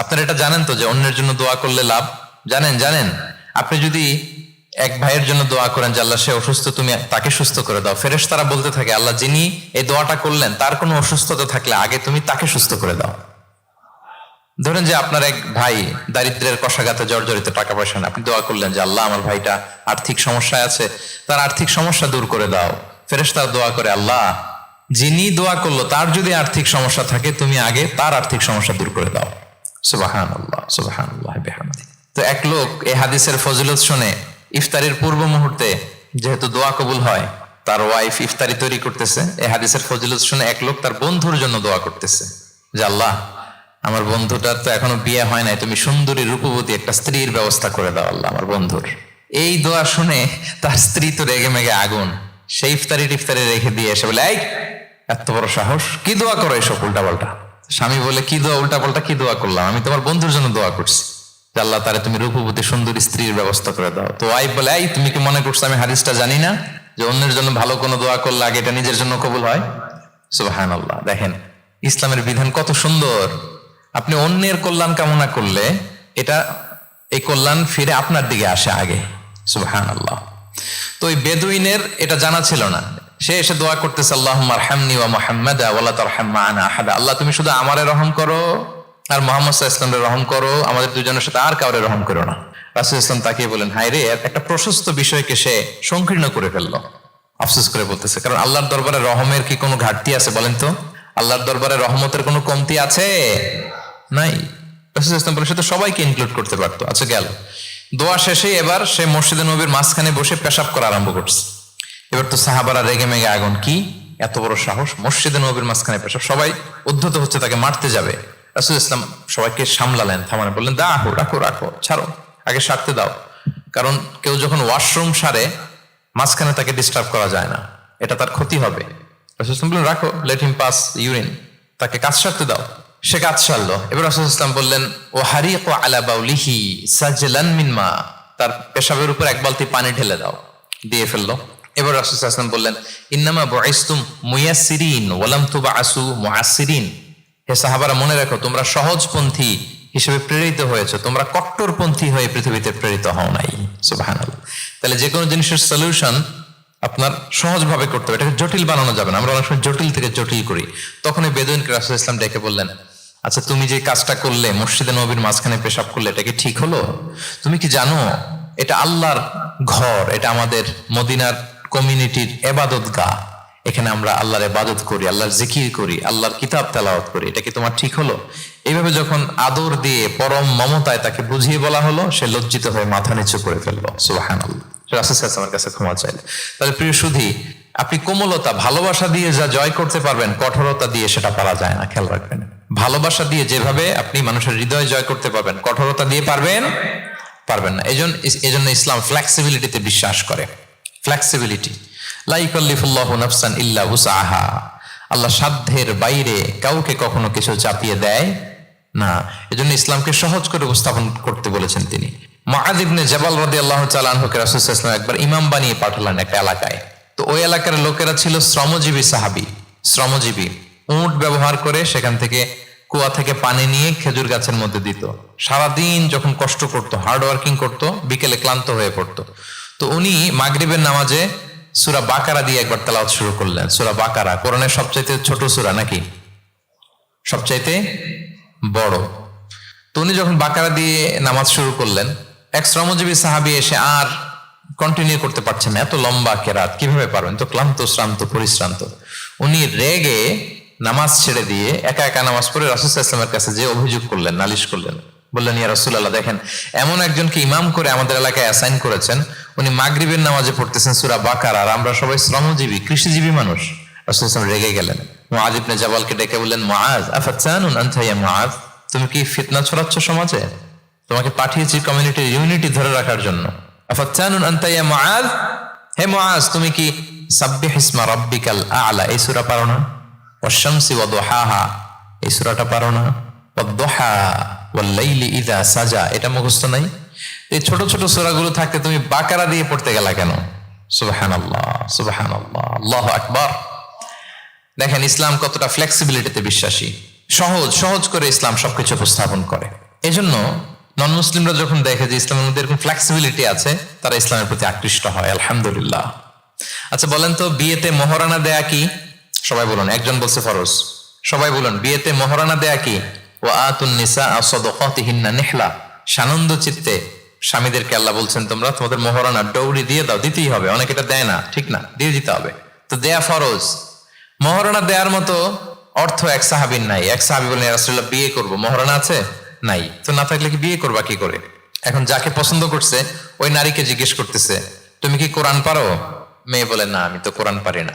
আপনারা এটা জানেন তো যে অন্যের জন্য দোয়া করলে লাভ? জানেন জানেন। আপনি যদি এক ভাইয়ের জন্য দোয়া করেন যে আল্লাহ সে অসুস্থ, তুমি তাকে সুস্থ করে দাও। ফেরেশ তারা বলতে থাকে, আল্লাহ যিনি এই দোয়াটা করলেন, তার কোনো অসুস্থতা থাকলে আগে তুমি তাকে সুস্থ করে দাও। ধরেন যে আপনার এক ভাই দারিদ্রের কষাঘাতে জর্জরিত টাকা পয়সা আপনি দোয়া করলেন যে আল্লাহ আমার ভাইটা আর্থিক সমস্যায় আছে, তার আর্থিক সমস্যা দূর করে দাও। ফেরেশ তার দোয়া করে, আল্লাহ যিনি দোয়া করল, তার যদি আর্থিক সমস্যা থাকে, তুমি আগে তার আর্থিক সমস্যা দূর করে দাও। সুবাহান আল্লাহ বেহামদি। তো এক লোক এই হাদিসের ফজিলত শুনে ইফতারির পূর্ব মুহূর্তে যেহেতু দোয়া কবুল হয়, তার ওয়াইফ ইফতারি তৈরি করতেছে। এই হাদিসের ফজিলত শুনে এক লোক তার বন্ধুর জন্য দোয়া করতেছে যে, আল্লাহ, আমার বন্ধুটার তো এখনও বিয়ে হয় নাই, তুমি সুন্দরী, রূপবতী একটা স্ত্রীর ব্যবস্থা করে দাও, আল্লাহ, আমার বন্ধুর। এই দোয়া শুনে তার স্ত্রী তো রেগে মেগে আগুন। সেই ইফতারি টিফতারি রেখে দিয়ে এসে বলে, এই, এত বড় সাহস, কি দোয়া করো এসব উল্টা পাল্টা স্বামী বলে, কি দোয়া উল্টা পাল্টা কি দোয়া করলাম? আমি তোমার বন্ধুর জন্য দোয়া করছি। আল্লাহ তারে তুমি রূপবতী সুন্দরী স্ত্রীর ব্যবস্থা করে দাও। তো ওয়াইফ বলে, এই, তুমি কি মনে করছ আমি হাদিসটা জানি না? যে অন্যের জন্য ভালো কোনো দোয়া করলে আগে এটা নিজের জন্য কবুল হয়? সুবাহান আল্লাহ দেখেন, ইসলামের বিধান কত সুন্দর। আপনি অন্যের কল্যাণ কামনা করলে এটা, এই কল্যাণ ফিরে আপনার দিকে আসে আগে। সুবাহান আল্লাহ তো ওই বেদুইনের এটা জানা ছিল না। সে এসে দোয়া করতেছে আল্লাহ আল্লাহ, তুমি শুধু আমারে রহম করো আর মোহাম্মদ ইসলামের রহম করো, আমাদের দুজনের সাথে আর কাউরে রহম করো না। রাসুল ইসলাম তাকিয়ে বলেন হাই রে একটা প্রশস্ত বিষয়কে সে সংকীর্ণ করে ফেলল। আফসোস করে বলতেছে, কারণ আল্লাহর দরবারে রহমের কি কোনো ঘাটতি আছে বলেন তো? আল্লাহর দরবারে রহমতের কোনো কমতি আছে? নাই। রাসুল ইসলাম বলে সে তো সবাইকে ইনক্লুড করতে পারতো। আচ্ছা গেল। দোয়া শেষে এবার সে মসজিদে নবীর মাঝখানে বসে পেশাব করা আরম্ভ করছে। এবার তো সাহাবারা রেগে মেগে আগুন, কি? এত বড় সাহস? মসজিদে নবীর মাঝখানে পেশাব। সবাই উদ্ধত হচ্ছে, তাকে মারতে যাবে। রাসুল ইসলাম সবাইকে সামলালেন থামানে বললেন রাখো রাখো রাখো, ছাড়ো, আগে সারতে দাও। কারণ কেউ যখন ওয়াশরুম সারে, মাঝখানে তাকে ডিস্টার্ব করা যায় না। এটা তার ক্ষতি হবে। রাসুল ইসলাম বললেন, রাখো লেট হিম পাস ইউরিন তাকে কাজ সারতে দাও। সে কাজ সারলো। এবার রাসুল ইসলাম বললেন ও হারি ও আলা বাউলিহি সাজলান মিনমা তার পেশাবের উপর এক বালতি পানি ঢেলে দাও। দিয়ে ফেলল। এবার রাসুল ইসলাম বললেন, ইন্নামা বয়স্তুম মুয়াসিরিন ওয়ালাম তুবা আসু মুআসিরিন হে সাহাবারা, মনে রাখো, তোমরা সহজপন্থী হিসেবে প্রেরিত হয়েছে, তোমরা কট্টরপন্থী হয়ে পৃথিবীতে প্রেরিত হও নাই। সুবহানাল্লাহ। তাহলে যে কোনো জিনিসের সলিউশন আপনার সহজভাবে করতে হবে, এটাকে জটিল বানানো যাবে না। আমরা অনেক সময় জটিল থেকে জটিল করি। তখন এই বেদুইনকে রাসুল ইসলাম ডেকে বললেন আচ্ছা তুমি যে কাজটা করলে, মসজিদে নবীর মাঝখানে পেশাব করলে, এটা কি ঠিক হলো? তুমি কি জানো, এটা আল্লাহর ঘর, এটা আমাদের মদিনার কমিউনিটির এবাদত গা এখানে আমরা আল্লাহর এবাদত করি, আল্লাহর জিকির করি, আল্লাহর কিতাব তেলাওয়াত করি। এটা কি তোমার ঠিক হলো? এইভাবে যখন আদর দিয়ে পরম মমতায় তাকে বুঝিয়ে বলা হলো, সে লজ্জিত হয়ে মাথা নিচু করে ফেলল। সুবাহান কাছে ক্ষমা তাহলে প্রিয় আপনি কোমলতা, ভালোবাসা দিয়ে যা জয় করতে পারবেন, কঠোরতা দিয়ে সেটা পারা যায় না, খেয়াল রাখবেন। ভালোবাসা দিয়ে যেভাবে আপনি মানুষের হৃদয় জয় করতে পারবেন, কঠোরতা দিয়ে পারবেন পারবেন না। এজন্য এজন্য ইসলাম ফ্লেক্সিবিলিটিতে বিশ্বাস করে। ফ্লেক্সিবিলিটি লাইকাল্লিফুল্লাহ নাফসান ইল্লা উসাহা আল্লাহ সাধ্যের বাইরে কাউকে কখনো কিছু চাপিয়ে দেয় না। এজন্য ইসলামকে সহজ করে উপস্থাপন করতে বলেছেন তিনি। মহাদিবনে জবাল রদি আল্লাহ চালানহকে রাসুলাম একবার ইমাম বানিয়ে পাঠালেন একটা এলাকায়। তো ওই এলাকার লোকেরা ছিল শ্রমজীবী সাহাবি, শ্রমজীবী। উঁট ব্যবহার করে সেখান থেকে কুয়া থেকে পানি নিয়ে খেজুর গাছের মধ্যে দিত। সারাদিন যখন কষ্ট করতো হার্ড ওয়ার্কিং করতো, বিকেলে ক্লান্ত হয়ে পড়তো। তো উনি মাগরিবের নামাজে সুরা বাকারা দিয়ে একবার তেলাওয়াত শুরু করলেন। সুরা বাকারা, কোরআনের সবচাইতে ছোট সুরা নাকি? সবচাইতে বড়। তো উনি যখন বাকারা দিয়ে নামাজ শুরু করলেন, এক শ্রমজীবী সাহাবি এসে আর কন্টিনিউ করতে পারছেন এত লম্বা কেরাত, কীভাবে পারবেন? তো ক্লান্ত, শ্রান্ত, পরিশ্রান্ত। উনি রেগে নামাজ ছেড়ে দিয়ে একা একা নামাজ পড়ে রাসুল ইসলামের কাছে যে অভিযোগ করলেন, নালিশ করলেন। বললেন, ইয়া রসুল্লাহ দেখেন, এমন একজনকে ইমাম করে আমাদের এলাকায় অ্যাসাইন করেছেন, উনি মাগরিবের নামাজে পড়তেছেন সুরা বাকার, আর আমরা সবাই শ্রমজীবী, কৃষিজীবী মানুষ। রাসুল রেগে গেলেন। মুআজ ইবনে জাবালকে ডেকে বললেন, মুআজ আফাতসানুন আনতা ইয়া মুআজ? তুমি কি ফিতনা ছড়াচ্ছ সমাজে? তোমাকে পাঠিয়েছি কমিউনিটির ইউনিটি ধরে রাখার জন্য। আফাতসানুন আনতা ইয়া মুআজ? হে মুআজ, তুমি কি সাব্বিহ ইসমা রাব্বিকাল আ'লা? এই সূরা পারো না। ওয়াশ-শামসি ওয়া দুহাহা। এই সূরাটা পারো না। ওয়াদ-দুহা। ওয়াল-লাইলি ইযা সাজা, এটা মুখস্থ নাই? এই ছোট ছোট সূরাগুলো থাকতে তুমি বাকারা দিয়ে পড়তে গেলা কেন? সুবহানাল্লাহ সুবহানাল্লাহ, আল্লাহু আকবার। দেখেন ইসলাম কতটা ফ্লেক্সিবিলিটিতে বিশ্বাসী। সহজ সহজ করে ইসলাম সবকিছু উপস্থাপন করে। এজন্য নন মুসলিমরা যখন দেখে যে ইসলামের মধ্যে এরকম ফ্লেক্সিবিলিটি আছে, তারা ইসলামের প্রতি আকৃষ্ট হয়, আলহামদুলিল্লাহ। আচ্ছা বলেন তো, বিয়েতে মহারানা দেয়া কি? সবাই বলুন, একজন বলছে ফরজ। সবাই বলুন, বিয়েতে মহারানা দেয়া কি? ও আতুন নিসা সানন্দ চিত্তে স্বামীদেরকে আল্লাহ বলছেন তোমরা, তোমাদের মহারানা দৌড়ি দিয়ে দাও, দিতেই হবে, অনেক এটা দেয় না, ঠিক না, দিয়ে দিতে হবে। তো দেয়া ফরজ। মহারণা দেওয়ার মতো অর্থ এক সাহাবির নাই। এক সাহাবি বলেন রাসুল্লাহ বিয়ে করব মহারণা আছে? নাই। তো না থাকলে কি বিয়ে করবা কি করে? এখন যাকে পছন্দ করছে, ওই নারীকে জিজ্ঞেস করতেছে, তুমি কি কোরআন পারো? মেয়ে বলে, না, আমি তো কোরআন পারি না।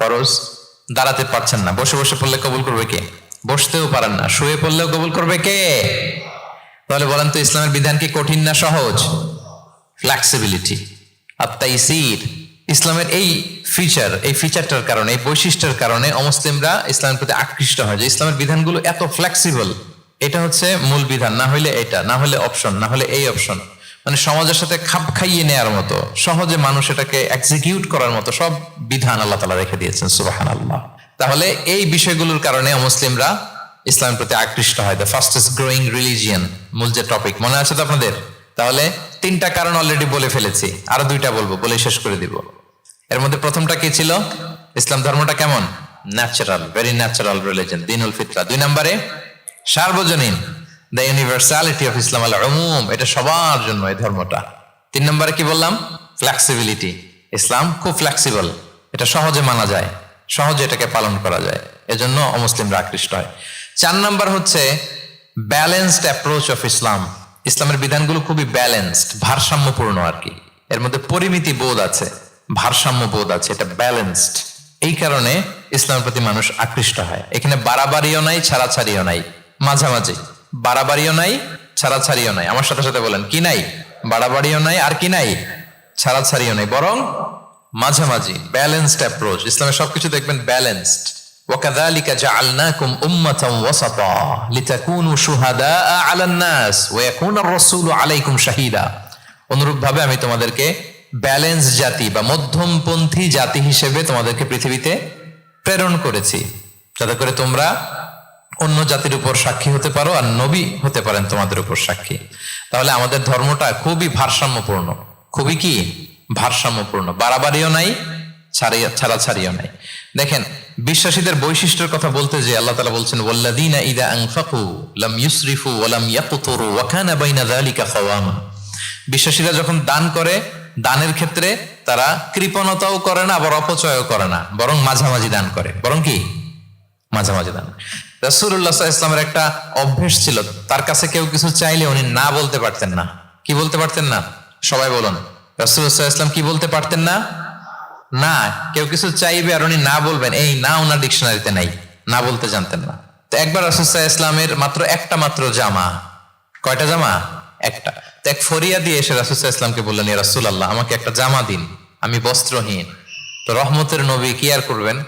ফরজ, দাঁড়াতে পারছেন না। বসে বসে পড়লে কবুল করবে কে? বসতেও পারেন না। শুয়ে পড়লেও কবুল করবে কে? তাহলে বলেন তো, ইসলামের বিধান কি কঠিন না সহজ? ফ্লেক্সিবিলিটি আত্মাইসির ইসলামের এই ফিচার এই ফিচারটার কারণে, এই বৈশিষ্ট্যের কারণে অমুসলিমরা ইসলামের প্রতি আকৃষ্ট হয় যে ইসলামের বিধানগুলো এত ফ্লেক্সিবল এটা হচ্ছে মূল বিধান, না হলে এটা, না হলে অপশন না হলে এই অপশন মানে সমাজের সাথে খাপ খাইয়ে নেয়ার মতো, সহজে মানুষ এটাকে এক্সিকিউট করার মতো, সব বিধান আল্লাহ তালা রেখে দিয়েছেন সুবাহান আল্লাহ তাহলে এই বিষয়গুলোর কারণে মুসলিমরা ইসলামের প্রতি আকৃষ্ট হয় দ্য ফাস্টেস্ট গ্রোয়িং রিলিজিয়ান মূল যে টপিক মনে আছে তো আপনাদের? তাহলে তিনটা কারণ অলরেডি বলে ফেলেছি, আরও দুইটা বলব, বলে শেষ করে দিব। এর মধ্যে প্রথমটা কি ছিল? ইসলাম ধর্মটা কেমন? ন্যাচারাল ভেরি ন্যাচারাল রিলিজন দিনুল ফিতরা। দুই নম্বরে, সার্বজনীন দ্য ইউনিভার্সালিটি অফ ইসলাম আল উমুম এটা সবার জন্য এই ধর্মটা। তিন নম্বরে কি বললাম? ফ্লেক্সিবিলিটি ইসলাম খুব ফ্লেক্সিবল এটা সহজে মানা যায়, সহজে এটাকে পালন করা যায়, এজন্য অমুসলিমরা আকৃষ্ট হয়। চার নম্বর হচ্ছে ব্যালেন্সড অ্যাপ্রোচ অফ ইসলাম ইসলামের বিধানগুলো খুবই ব্যালেন্সড ভারসাম্যপূর্ণ আর কি। এর মধ্যে পরিমিতি বোধ আছে, ভারসাম্য বোধ আছে, এটা ব্যালেন্সড এই কারণে ইসলামের প্রতি মানুষ আকৃষ্ট হয়। এখানে বাড়াবাড়িও নাই, ছাড়াছাড়িও নাই। মাঝামাঝি। বাড়াবাড়িও নাই, ছাড়াছাড়িও নাই। আমার সাথে সাথে বলেন, কি নাই? বাড়াবাড়িও নাই আর কি নাই? ছাড়াছাড়িও নাই। বরং মাঝামাঝি ব্যালেন্সড অ্যাপ্রোচ ইসলামের সবকিছু দেখবেন ব্যালেন্সড وكذلك جعلناكم أمة وسطا لتكونوا شهداء على الناس ويكون الرسول عليكم شهيدا অনুরূপভাবে আমি তোমাদেরকে ব্যালেন্স জাতি বা মধ্যমপন্থী জাতি হিসেবে তোমাদেরকে পৃথিবীতে প্রেরণ করেছি যাতে করে তোমরা অন্য জাতির উপর সাক্ষী হতে পারো আর নবী হতে পারেন তোমাদের উপর সাক্ষী তাহলে আমাদের ধর্মটা খুবই ভারসাম্যপূর্ণ খুবই কি ভারসাম্যপূর্ণ। বাড়াবাড়িও নাই, ছাড়িয়া ছাড়া ছাড়িও নাই। দেখেন, বিশ্বাসীদের বৈশিষ্ট্যের কথা বলতে যে আল্লাহ তালা বলছেন ওয়াল্লাদিনা ইদা আনফাকু লাম ইউসরিফু ওয়ালাম ইয়াকুতুরু ওয়া কানা বাইনা যালিকা খাওয়ামা বিশ্বাসীরা যখন দান করে, দানের ক্ষেত্রে তারা কৃপণতাও করে না, আবার অপচয়ও করে না, বরং মাঝামাঝি দান করে। বরং কি? মাঝামাঝি দান। সাল্লাল্লাহু ইসলামের একটা অভ্যেস ছিল, তার কাছে কেউ কিছু চাইলে উনি না বলতে পারতেন না। কি বলতে পারতেন না? সবাই বলুন। সাল্লাল্লাহু কি বলতে পারতেন না? না, কেউ কিছু চাইবে আর উনি না বলবেন। এই না ওনার ডিকশনারিতে নাই, না বলতে জানতেন না। তো একবার রাসুসাহ ইসলামের মাত্র একটা মাত্র জামা, কয়টা জামা? একটা। তো এক ফরিয়া দিয়ে এসে রাসুসাহ ইসলামকে বললেন রাসুল আল্লাহ আমাকে একটা জামা দিন, আমি বস্ত্রহীন। তো রহমতের নবী কি আর করবেন?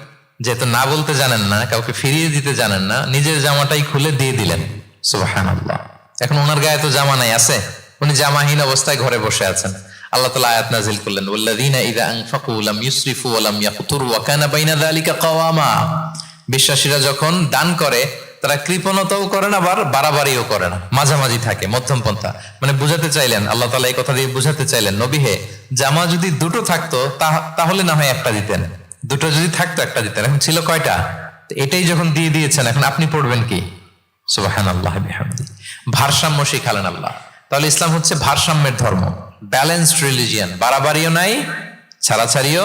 যেহেতু না বলতে জানেন না, কাউকে ফিরিয়ে দিতে জানেন না, নিজের জামাটাই খুলে দিয়ে দিলেন। আল্লাহ এখন ওনার গায়ে তো জামা নাই, আছে? উনি জামাহীন অবস্থায় ঘরে বসে আছেন। আল্লাহ তালা আয়াত নাজিল করলেন, ওয়াল্লাযীনা ইযা আনফাকু লাম ইউসরিফু ওয়া লাম ইয়াকতুরু ওয়া কানা বাইনা যালিকা কাওয়ামা বিশ্বাসীরা যখন দান করে, তারা কৃপণতাও করে না, আবার বাড়াবাড়িও করে না। মাঝামাঝি থাকে, মধ্যম পন্থা। মানে বুঝাতে চাইলেন, আল্লাহ তালা এই কথা দিয়ে বুঝাতে চাইলেন, নবী হে, জামা যদি দুটো থাকতো তাহলে না হয় একটা দিতেন। দুটো যদি থাকতো, একটা দিতেন। এখন ছিল কয়টা? এটাই যখন দিয়ে দিয়েছেন, এখন আপনি পড়বেন কি? সুবাহান আল্লাহ ভারসাম্য শিখালেন আল্লাহ। তাহলে ইসলাম হচ্ছে ভারসাম্যের ধর্ম। Balanced religion. বাড়াবাড়িও নাই ছাড়াছাড়িও